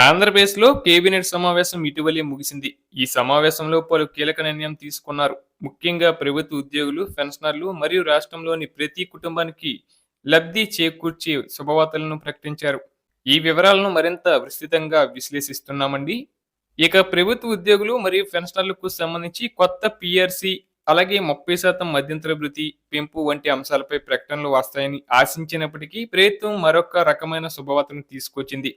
ఆంధ్రప్రదేశ్లో కేబినెట్ సమావేశం ఇటీవలే ముగిసింది. ఈ సమావేశంలో పలు కీలక నిర్ణయం తీసుకున్నారు. ముఖ్యంగా ప్రభుత్వ ఉద్యోగులు పెన్షనర్లు మరియు రాష్ట్రంలోని ప్రతి కుటుంబానికి లబ్ధి చేకూర్చే శుభవార్తలను ప్రకటించారు. ఈ వివరాలను మరింత విస్తృతంగా విశ్లేషిస్తున్నామండి. ఇక ప్రభుత్వ ఉద్యోగులు మరియు పెన్షనర్లకు సంబంధించి కొత్త పిఆర్సి అలాగే ముప్పై శాతం మధ్యంతర భృతి పెంపు వంటి అంశాలపై ప్రకటనలు వస్తాయని ఆశించినప్పటికీ ప్రభుత్వం మరొక రకమైన శుభవార్తను తీసుకొచ్చింది.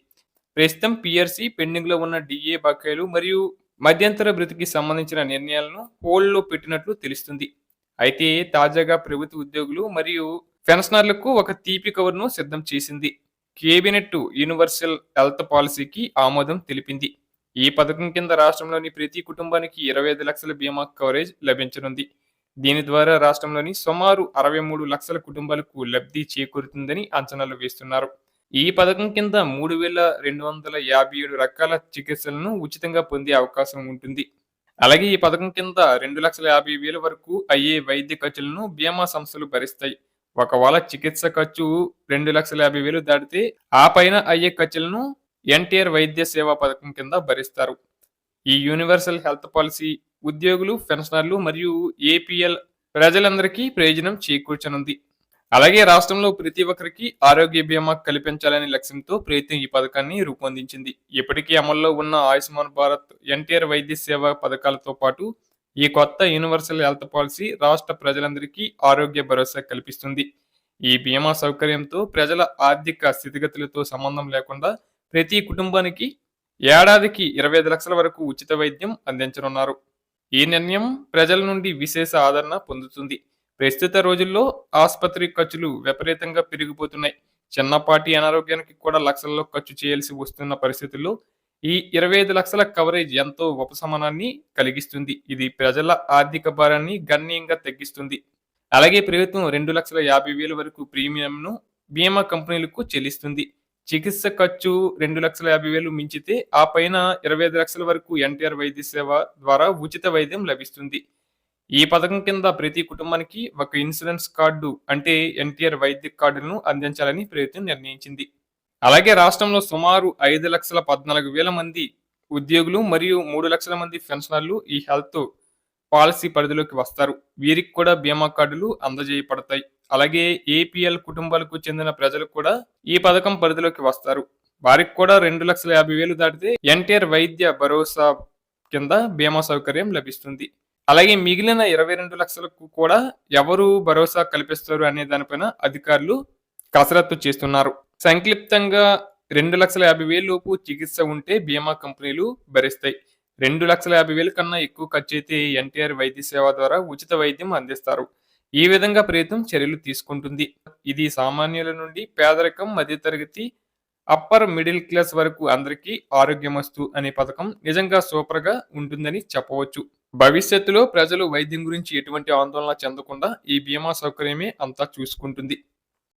ప్రస్తుతం పిఆర్సీ పెండింగ్లో ఉన్న డిఏ బకాయిలు మరియు మధ్యంతర భృతికి సంబంధించిన నిర్ణయాలను హోల్డ్లో పెట్టినట్లు తెలుస్తుంది. అయితే తాజాగా ప్రభుత్వ ఉద్యోగులు మరియు పెన్షనర్లకు ఒక తీపి కవర్ను సిద్ధం చేసింది. కేబినెట్ యూనివర్సల్ హెల్త్ పాలసీకి ఆమోదం తెలిపింది. ఈ పథకం కింద రాష్ట్రంలోని ప్రతి కుటుంబానికి ఇరవై ఐదు లక్షల బీమా కవరేజ్ లభించనుంది. దీని ద్వారా రాష్ట్రంలోని సుమారు అరవై మూడు లక్షల కుటుంబాలకు లబ్ధి చేకూరుతుందని అంచనాలు వేస్తున్నారు. ఈ పథకం కింద మూడు వేల రెండు వందల యాభై ఏడు రకాల చికిత్సలను ఉచితంగా పొందే అవకాశం ఉంటుంది. అలాగే ఈ పథకం కింద రెండు లక్షల యాభై వేల వరకు అయ్యే వైద్య ఖర్చులను బీమా సంస్థలు భరిస్తాయి. ఒకవేళ చికిత్స ఖర్చు రెండు లక్షల యాభై వేలు దాటితే ఆ పైన అయ్యే ఖర్చులను ఎన్టీఆర్ వైద్య సేవా పథకం కింద భరిస్తారు. ఈ యూనివర్సల్ హెల్త్ పాలసీ ఉద్యోగులు పెన్షనర్లు మరియు ఏపీఎల్ ప్రజలందరికీ ప్రయోజనం చేకూర్చనుంది. అలాగే రాష్ట్రంలో ప్రతి ఒక్కరికి ఆరోగ్య బీమా కల్పించాలనే లక్ష్యంతో ప్రభుత్వం ఈ పథకాన్ని రూపొందించింది. ఇప్పటికీ అమల్లో ఉన్న ఆయుష్మాన్ భారత్ ఎన్టీఆర్ వైద్య సేవ పథకాలతో పాటు ఈ కొత్త యూనివర్సల్ హెల్త్ పాలసీ రాష్ట్ర ప్రజలందరికీ ఆరోగ్య భరోసా కల్పిస్తుంది. ఈ బీమా సౌకర్యంతో ప్రజల ఆర్థిక స్థితిగతులతో సంబంధం లేకుండా ప్రతి కుటుంబానికి ఏడాదికి ఇరవై ఐదు లక్షల వరకు ఉచిత వైద్యం అందించనున్నారు. ఈ నిర్ణయం ప్రజల నుండి విశేష ఆదరణ పొందుతుంది. ప్రస్తుత రోజుల్లో ఆసుపత్రి ఖర్చులు విపరీతంగా పెరిగిపోతున్నాయి. చిన్నపాటి అనారోగ్యానికి కూడా లక్షల్లో ఖర్చు చేయాల్సి వస్తున్న పరిస్థితుల్లో ఈ ఇరవై ఐదు లక్షల కవరేజ్ ఎంతో ఉపశమనాన్ని కలిగిస్తుంది. ఇది ప్రజల ఆర్థిక భారాన్ని గణనీయంగా తగ్గిస్తుంది. అలాగే ప్రభుత్వం రెండు లక్షల యాభై వేల వరకు ప్రీమియంను బీమా కంపెనీలకు చెల్లిస్తుంది. చికిత్స ఖర్చు రెండు లక్షల యాభై వేలు మించితే ఆ పైన ఇరవై ఐదు లక్షల వరకు ఎన్టీఆర్ వైద్య సేవ ద్వారా ఉచిత వైద్యం లభిస్తుంది. ఈ పథకం కింద ప్రతి కుటుంబానికి ఒక ఇన్సూరెన్స్ కార్డు అంటే ఎన్టీఆర్ వైద్య కార్డును అందించాలని ప్రభుత్వం నిర్ణయించింది. అలాగే రాష్ట్రంలో సుమారు ఐదు లక్షల పద్నాలుగు వేల మంది ఉద్యోగులు మరియు మూడు లక్షల మంది పెన్షనర్లు ఈ హెల్త్ పాలసీ పరిధిలోకి వస్తారు. వీరికి కూడా బీమా కార్డులు అందజేయబడతాయి. అలాగే ఏపీఎల్ కుటుంబాలకు చెందిన ప్రజలు కూడా ఈ పథకం పరిధిలోకి వస్తారు. వారికి కూడా రెండు లక్షల యాభై వేలు దాటితే ఎన్టీఆర్ వైద్య భరోసా కింద బీమా సౌకర్యం లభిస్తుంది. అలాగే మిగిలిన ఇరవై రెండు లక్షలకు కూడా ఎవరు భరోసా కల్పిస్తారు అనే దానిపైన అధికారులు కసరత్తు చేస్తున్నారు. సంక్లిప్తంగా రెండు లక్షల యాభై వేలు లోపు చికిత్స ఉంటే బీమా కంపెనీలు భరిస్తాయి. రెండు లక్షల యాభై వేల కన్నా ఎక్కువ ఖర్చు అయితే ఎన్టీఆర్ వైద్య సేవ ద్వారా ఉచిత వైద్యం అందిస్తారు. ఈ విధంగా ప్రభుత్వం చర్యలు తీసుకుంటుంది. ఇది సామాన్యుల నుండి పేదరికం మధ్యతరగతి అప్పర్ మిడిల్ క్లాస్ వరకు అందరికీ ఆరోగ్యమస్తు అనే పథకం నిజంగా సూపర్గా ఉంటుందని చెప్పవచ్చు. భవిష్యత్తులో ప్రజలు వైద్యం గురించి ఎటువంటి ఆందోళన చెందకుండా ఈ బీమా సౌకర్యమే అంతా చూసుకుంటుంది.